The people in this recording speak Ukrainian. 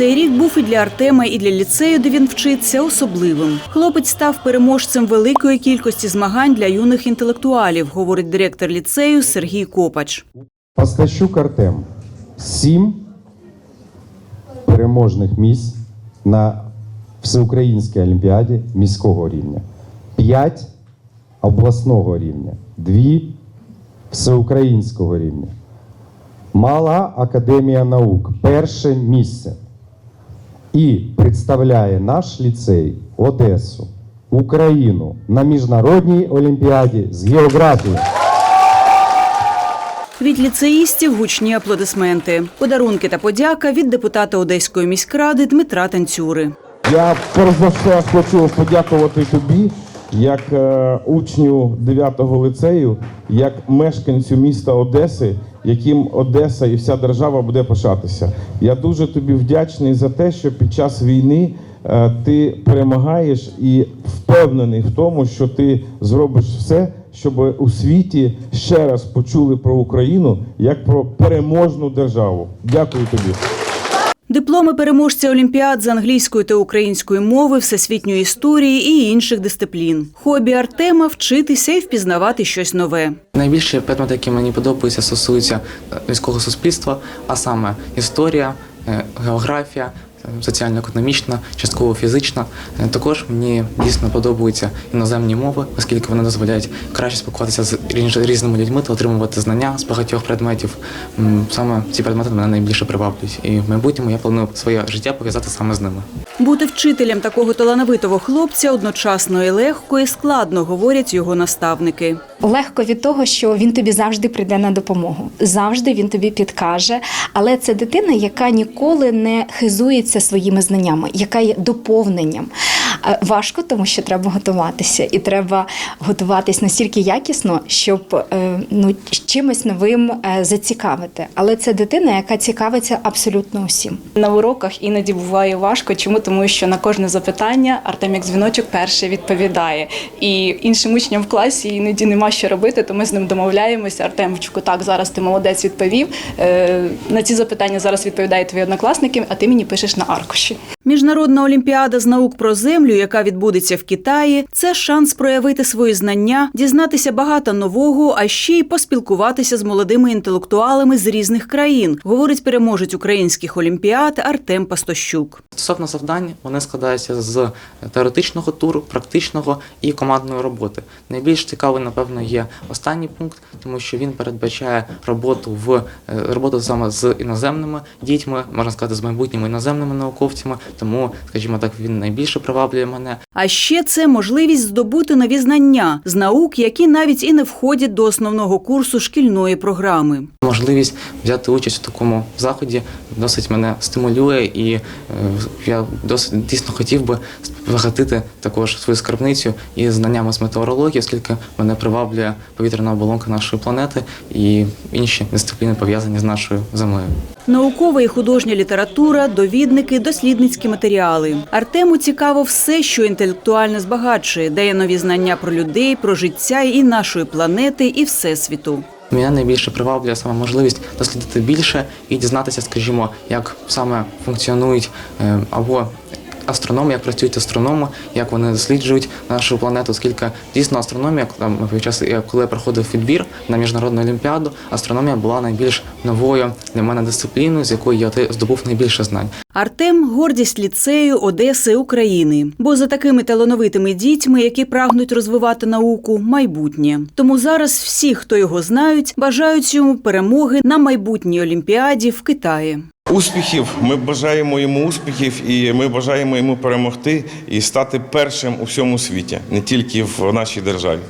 Цей рік був і для Артема, і для ліцею, де він вчиться, особливим. Хлопець став переможцем великої кількості змагань для юних інтелектуалів, говорить директор ліцею Сергій Копач. Пастащук Артем. Сім переможних місць на всеукраїнській олімпіаді міського рівня. П'ять обласного рівня. Дві всеукраїнського рівня. Мала академія наук. Перше місце. І представляє наш ліцей Одесу, Україну на міжнародній олімпіаді з географії. Від ліцеїстів гучні аплодисменти, подарунки та подяка від депутата Одеської міськради Дмитра Танцюри. Я перш за все хочу подякувати тобі, як е, учню 9-го лицею, як мешканцю міста Одеси, яким Одеса і вся держава буде пишатися. Я дуже тобі вдячний за те, що під час війни е, ти перемагаєш і впевнений в тому, що ти зробиш все, щоб у світі ще раз почули про Україну як про переможну державу. Дякую тобі. Дипломи переможця олімпіад з англійської та української мови, всесвітньої історії і інших дисциплін. Хобі Артема вчитися і впізнавати щось нове. Найбільше предмети, які мені подобаються, стосуються міського суспільства, а саме історія, е, географія, е, соціально-економічна, частково фізична. Е, Також мені дійсно подобаються іноземні мови, оскільки вони дозволяють краще спілкуватися з різ- різними людьми та отримувати знання з багатьох предметів. Саме ці предмети мене найбільше приваблюють. І в майбутньому я планую своє життя пов'язати саме з ними. Бути вчителем такого талановитого хлопця одночасно і легко, і складно, говорять його наставники. Легко від того, що він тобі завжди прийде на допомогу, завжди він тобі підкаже. Але це дитина, яка ніколи не хизується своїми знаннями, яка є доповненням. Е, Важко, тому що треба готуватися, і треба готуватись настільки якісно, щоб е, ну чимось новим е, зацікавити. Але це дитина, яка цікавиться абсолютно усім. На уроках іноді буває важко. Чому? Тому що на кожне запитання Артем як дзвіночок перший відповідає. І іншим учням в класі іноді нема що робити, то ми з ним домовляємося. Артемчику, так, зараз ти молодець відповів. На ці запитання зараз відповідають твої однокласники, а ти мені пишеш на аркуші. Міжнародна олімпіада з наук про землю, яка відбудеться в Китаї, це шанс проявити свої знання, дізнатися багато нового, а ще й поспілкуватися з молодими інтелектуалами з різних країн, говорить переможець українських олімпіад Артем Пастощук. Стосовно завдань, вони складаються з теоретичного туру, практичного і командної роботи. Найбільш цікавий, напевно, є останній пункт, тому що він передбачає роботу в е, роботу саме з іноземними дітьми, можна сказати, з майбутніми іноземними науковцями. Тому, скажімо так, він найбільше приваблює мене. А ще це можливість здобути нові знання з наук, які навіть і не входять до основного курсу шкільної програми. Можливість взяти участь у такому заході досить мене стимулює, і е, я досить дійсно хотів би збагатити також свою скарбницю і знаннями з метеорології, оскільки мене приваблює повітряна оболонка нашої планети і інші дисципліни пов'язані з нашою землею. Наукова і художня література, довідники, дослідницькі матеріали. Артему цікаво все, що інтелектуально збагачує, дає нові знання про людей, про життя і нашої планети, і всесвіту. Мене найбільше приваблює саме можливість дослідити більше і дізнатися, скажімо, як саме функціонують е, або астрономи, як працюють астрономи, як вони досліджують нашу планету, оскільки дійсно астрономія, ми під час, коли проходив відбір на міжнародну олімпіаду, астрономія була найбільш новою для мене дисципліною, з якої я здобув найбільше знань. Артем гордість ліцею Одеси України. Бо за такими талановитими дітьми, які прагнуть розвивати науку, майбутнє. Тому зараз всі, хто його знають, бажають йому перемоги на майбутній олімпіаді в Китаї. Успіхів, ми бажаємо йому успіхів, і ми бажаємо йому перемогти і стати першим у всьому світі, не тільки в нашій державі.